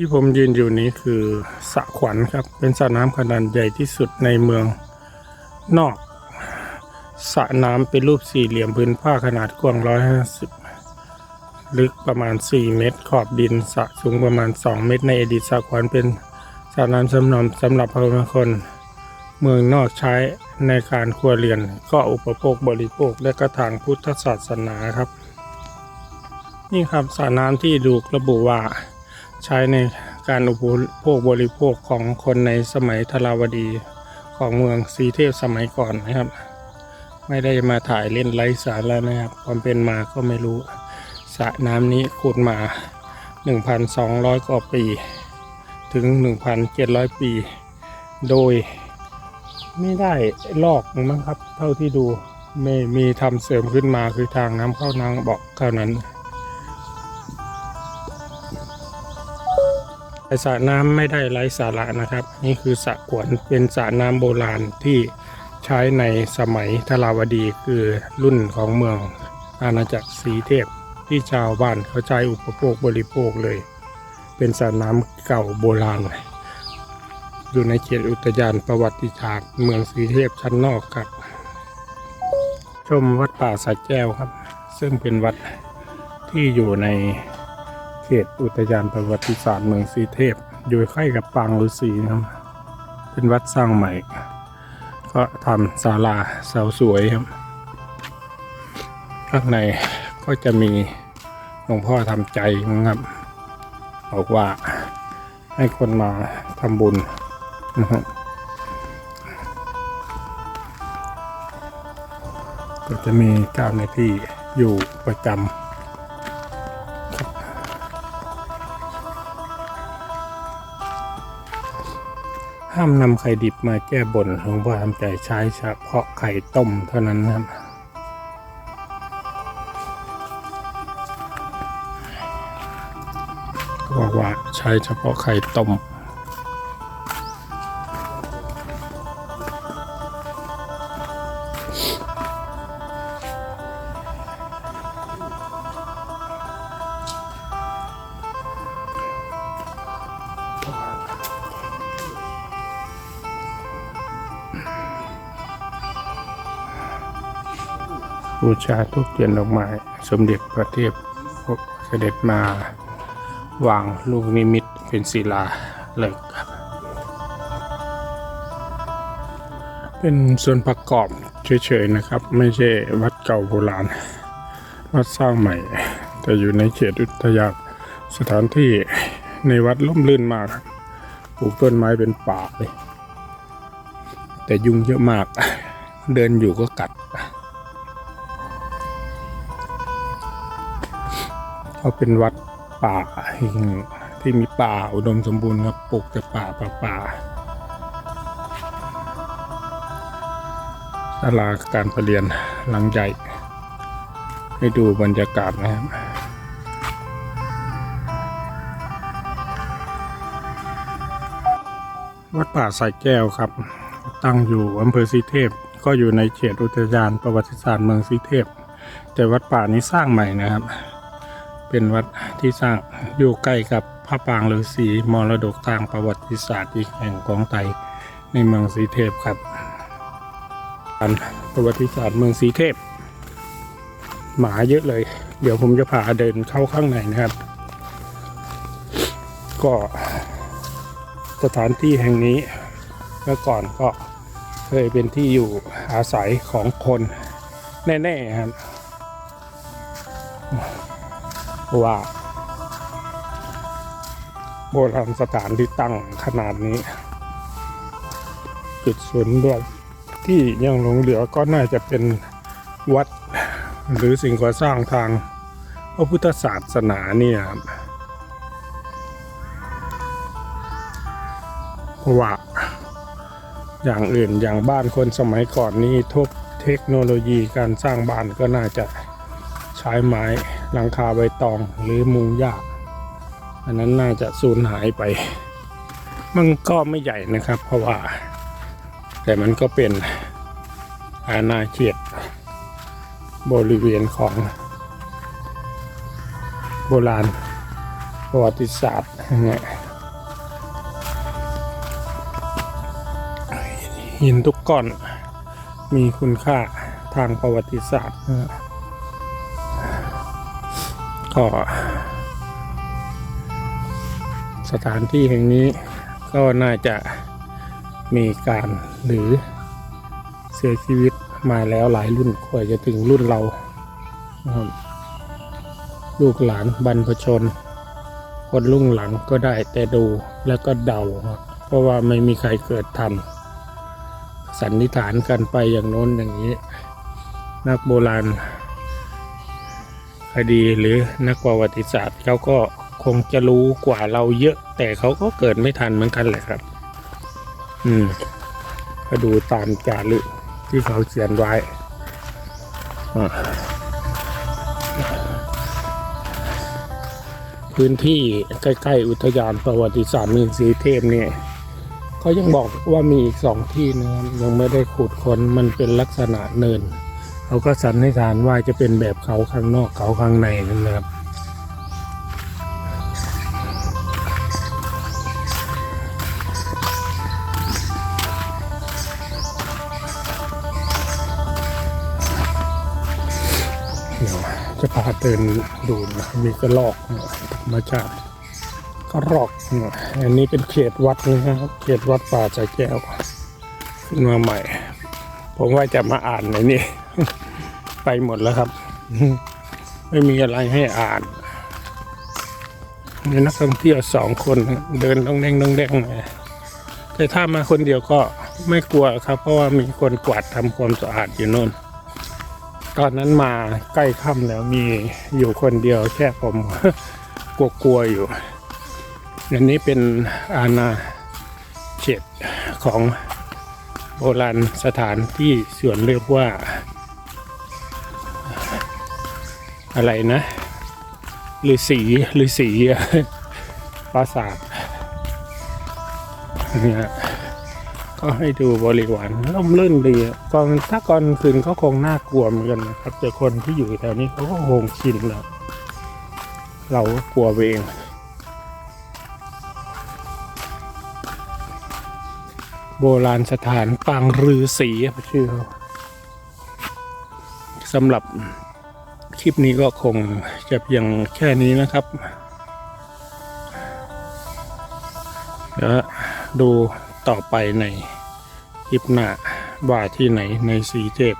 ที่ผมยืนอยู่นี้คือสระขวัญครับ เป็นสระน้ำขนาดใหญ่ที่สุดในเมืองนอกสระน้ำเป็นรูปสี่เหลี่ยมพื้นผ้าขนาดกว้าง150ลึกประมาณ 4 เมตร ขอบดินสระสูงประมาณ 2 เมตร ในอดีตสระขวัญเป็นสระน้ำสำนำสำหรับคนเมืองนอกใช้ในการครัวเรือน ก็อุปโภคบริโภคและก็ทางพุทธศาสนาครับ นี่ครับสระน้ำที่ดูกระบุว่า ใช้ในการอุปโภคบริโภคของคนในสมัยทราวดีของเมืองสีเทพสมัยก่อนนะครับ ไม่ได้มาถ่ายเล่นไร้สาระนะครับ ความเป็นมาก็ไม่รู้สระน้ำนี้ขุดมา 1,200 กว่าปี ถึง 1,700 ปี โดยไม่ได้ลอกมั้งครับ เท่าที่ดูไม่มีทำเสริมขึ้นมาคือทางน้ำเข้านางบอกเท่านั้น แต่สระน้ำไม่ได้ไร้สาระนะครับ นี่คือสระขวนเป็นสระน้ำโบราณที่ใช้ในสมัยทราวดีคือรุ่นของเมืองอาณาจักรสีเทพที่ชาวบ้านเขาใช้อุปโภคบริโภคเลย เป็นสระน้ำเก่าโบราณ อยู่ในเขตอุทยานประวัติศาสตร์เมืองสีเทพชั้นนอกครับ ชมวัดป่าสายแก้วครับ ซึ่งเป็นวัดที่อยู่ใน เขตอุทยานประวัติศาสตร์เมืองสีเทพ อยู่ใกล้กับปางฤาษีนะครับ เป็นวัดสร้างใหม่ ก็ทำศาลาเสาสวยครับ ข้างในก็จะมีหลวงพ่อทำใจนะครับบอกว่าให้คนมาทำบุญนะครับก็จะมีเจ้าหน้าที่อยู่ประจำ ห้ามนำไข่ดิบมาแก้บนหลวงพ่อทำใจใช้เฉพาะไข่ต้มเท่านั้นนะครับก็บอกว่าใช้เฉพาะไข่ต้ม บูชาทุกเทียนดอกไม้สมเด็จพระเทพเสด็จมาวางลูกนิมิตเป็นศิลาเหล็กครับ เป็นส่วนประกอบเฉยๆนะครับ ไม่ใช่วัดเก่าโบราณ วัดสร้างใหม่ แต่อยู่ในเขตอุทยานสถานที่ในวัดล่มลื่นมากปลูกต้นไม้เป็นป่าเลย แต่ยุงเยอะมาก เดินอยู่ก็กัด เขาเป็นวัดป่าที่มีป่าอุดมสมบูรณ์ครับปลูกแต่ป่าป่าป่าศาลาการประเรียนหลังใหญ่ ให้ดูบรรยากาศนะครับวัดป่าสายแก้วครับ ตั้งอยู่อำเภอสีเทพ ก็อยู่ในเขตอุทยานประวัติศาสตร์เมืองสีเทพ แต่วัดป่านี้สร้างใหม่นะครับ เป็นวัดที่สร้างอยู่ใกล้กับพระปรางฤาษีมรดกทางประวัติศาสตร์อีกแห่งของไทยในเมืองสีเทพครับการประวัติศาสตร์เมืองสีเทพ หมาเยอะเลย เดี๋ยวผมจะพาเดินเข้าข้างในนะครับ ก็สถานที่แห่งนี้เมื่อก่อนก็เคยเป็นที่อยู่อาศัยของคนแน่ๆครับ ว่าโบราณสถานที่ตั้งขนาดนี้ จุดศูนย์รวมที่ยังหลงเหลือก็น่าจะเป็นวัดหรือสิ่งก่อสร้างทางพระพุทธศาสนาเนี่ยครับว่าอย่างอื่นอย่างบ้านคนสมัยก่อนนี้ทุกเทคโนโลยีการสร้างบ้านก็น่าจะ ล้ายไม้หลังคาใบตองหรือมุงหญ้าอันนั้นน่าจะสูญหายไป มันก็ไม่ใหญ่นะครับ เพราะว่า แต่มันก็เป็นอาณาเขตบริเวณของ โบราณประวัติศาสตร์เนี่ยหินทุกก้อนมีคุณค่าทางประวัติศาสตร์ ก็ สถานที่แห่งนี้ก็น่าจะมีการหรือเสียชีวิตมาแล้วหลายรุ่นกว่าจะถึงรุ่นเรา ลูกหลานบรรพชน คนรุ่งหลังก็ได้แต่ดูแล้วก็เดา เพราะว่าไม่มีใครเกิดทัน สันนิษฐานกันไปอย่างโน้นอย่างนี้ นักโบราณ ดีหรือนักประวัติศาสตร์เขาก็คงจะรู้กว่าเราเยอะ แต่เขาก็เกิดไม่ทันเหมือนกันแหละครับ อืมก็ดูตามจารึกที่เขาเขียนไว้พื้นที่ใกล้ๆอุทยานประวัติศาสตร์เมืองศรีเทพเนี่ยเขายังบอกว่ามีอีกสองที่นะครับยังไม่ได้ขุดค้นมันเป็นลักษณะเนิน เขาก็สันนิษฐานว่าจะเป็นแบบเขาข้างนอกเขาข้างในนั่นนะครับ เดี๋ยวจะพาเดินดูนะมีกระรอกธรรมชาติกระรอกนะอันนี้เป็นเขตวัดนะครับ เขตวัดป่าใจแก้ว ขึ้นมาใหม่ ผมว่าจะมาอ่านในนี้ ไปหมดแล้วครับ ไม่มีอะไรให้อ่านมีนักท่องเที่ยวสองคนเดินต้องแดงต้องแดงมาแต่ถ้ามาคนเดียวก็ไม่กลัวครับ เพราะว่ามีคนกวาดทำความสะอาดอยู่โน่น ตอนนั้นมาใกล้ค่ำแล้วมีอยู่คนเดียวแค่ผมกลัวๆอยู่ อันนี้เป็นอาณาเขตของโบราณสถานที่ส่วนเรียกว่า อะไรนะฤาษีฤาษีปราสาทเนี่ยก็ให้ดูบริวารร่มรื่นดีอะก่อนถ้าก่อนคืนก็คงน่ากลัวเหมือนกันนะครับ แต่คนที่อยู่แถวนี้เขาก็คงชินแล้ว เราก็กลัวเองโบราณสถานปางรือสีชื่อเขาสำหรับ คลิปนี้ก็คงจะเพียงแค่นี้นะครับเดี๋ยวดูต่อไปในคลิปหน้าว่าที่ไหนในสีเจ็บ